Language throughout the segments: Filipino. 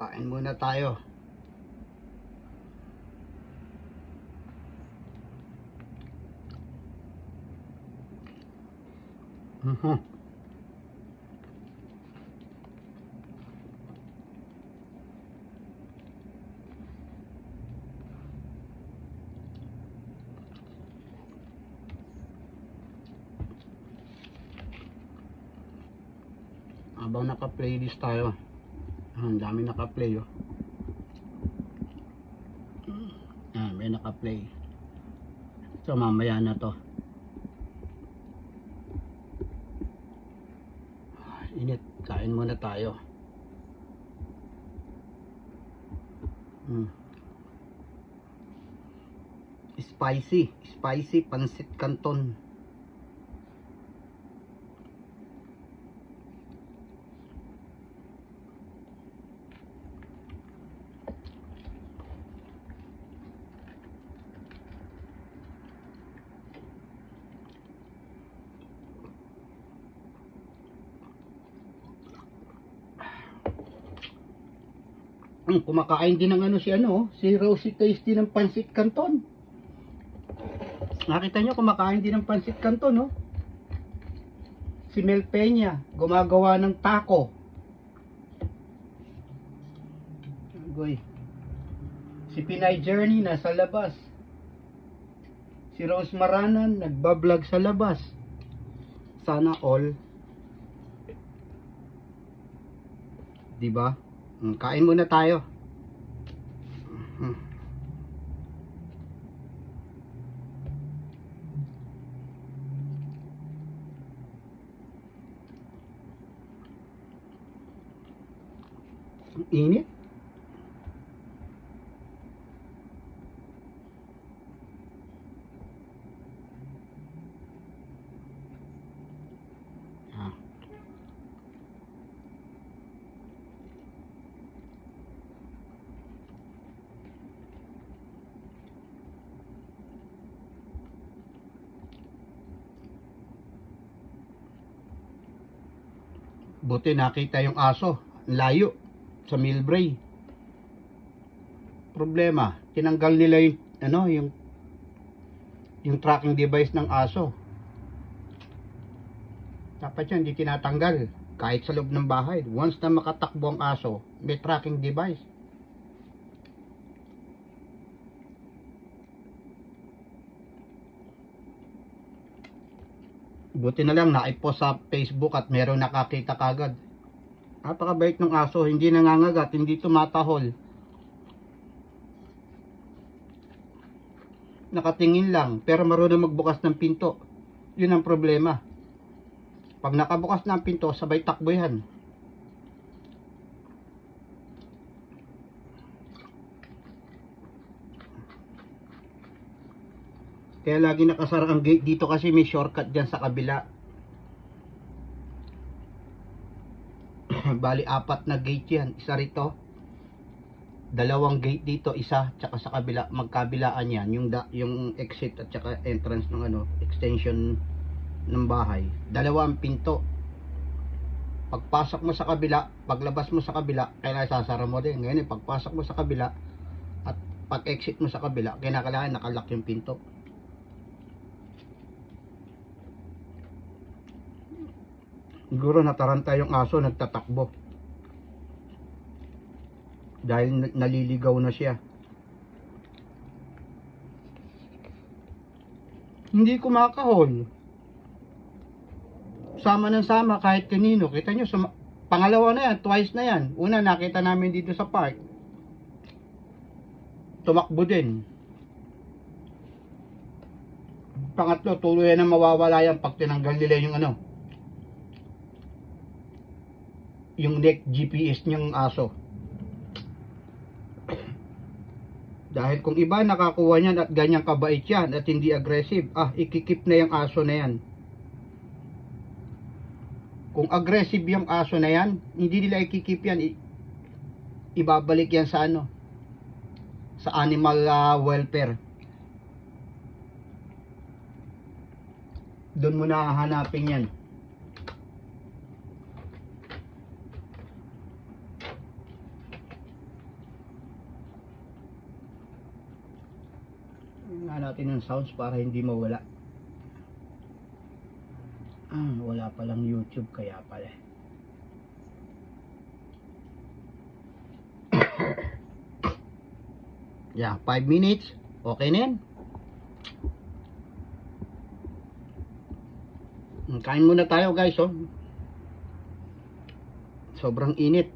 Kain muna tayo. Mhm. Habang naka-playlist tayo. Ang dami naka-play oh. Ah, may naka-play. So mamaya na to. Init, kain muna tayo. Hmm. Spicy, spicy pansit canton. Hmm, kumakain din ng ano si ano, si Rosie Tasty ng pansit canton. Nakita nyo, kumakain din ng pansit canton, no? Si Mel Peña, gumagawa ng taco. Goy. Si Pinay Journey, nasa labas. Si Rose Maranan, nagbablog sa labas. Sana all. Diba? Mm, Kain muna tayo. Init. Ah. Buti nakita yung aso. Layo. Sa Milbray. Problema. Tinanggal nila yung, ano, yung, yung tracking device ng aso. Dapat yan, hindi tinatanggal. Kahit sa loob ng bahay. Once na makatakbo ang aso, may tracking device. Buti na lang naipost sa Facebook at meron nakakita kagad. Napakabait ng aso, hindi nangangagat, hindi tumatahol. Nakatingin lang, pero marunong magbukas ng pinto. Yun ang problema. Pag nakabukas na ang pinto, sabay takbo yan. Kaya lagi nakasara ang gate dito kasi may shortcut dyan sa kabila. Bali apat na gate yan. Isa rito. Dalawang gate dito, isa tsaka sa kabila, magkabilaan yan, yung da, yung exit at tsaka entrance ng ano, extension ng bahay. Dalawang pinto. Pagpasok mo sa kabila, paglabas mo sa kabila, kailangan sasara mo din. Ngayon, eh, pagpasok mo sa kabila at pag-exit mo sa kabila, kailangan nakalock yung pinto. Siguro nataranta yung aso, nagtatakbo. Dahil na- naliligaw na siya. Hindi kumakahol. Sama ng sama kahit kanino. Kita nyo, pangalawa na yan, twice na yan. Una, nakita namin dito sa park. Tumakbo din. Pangatlo, tuloy na mawawala yan pag tinanggal nila yung ano, yung neck GPS niyang aso. Dahil kung iba nakakuha niyan at ganyang kabait yan at hindi aggressive, ah, ikikip na yung aso na yan. Kung aggressive yung aso na yan, hindi nila ikikip yan. I- ibabalik yan sa ano? Sa animal ah, welfare. Doon mo na hahanapin yan. Na natin ng sounds para hindi mawala. Ah, wala palang YouTube kaya pala. yeah, 5 minutes. Okay na yan. Kain muna tayo guys, oh. Sobrang init.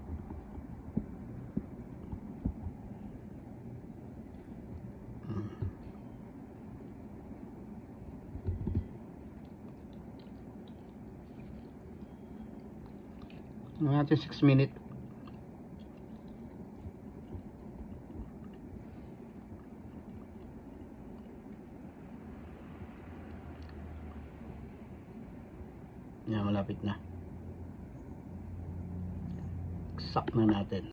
Ano natin 6 minute. Yan, malapit na. Sak na natin.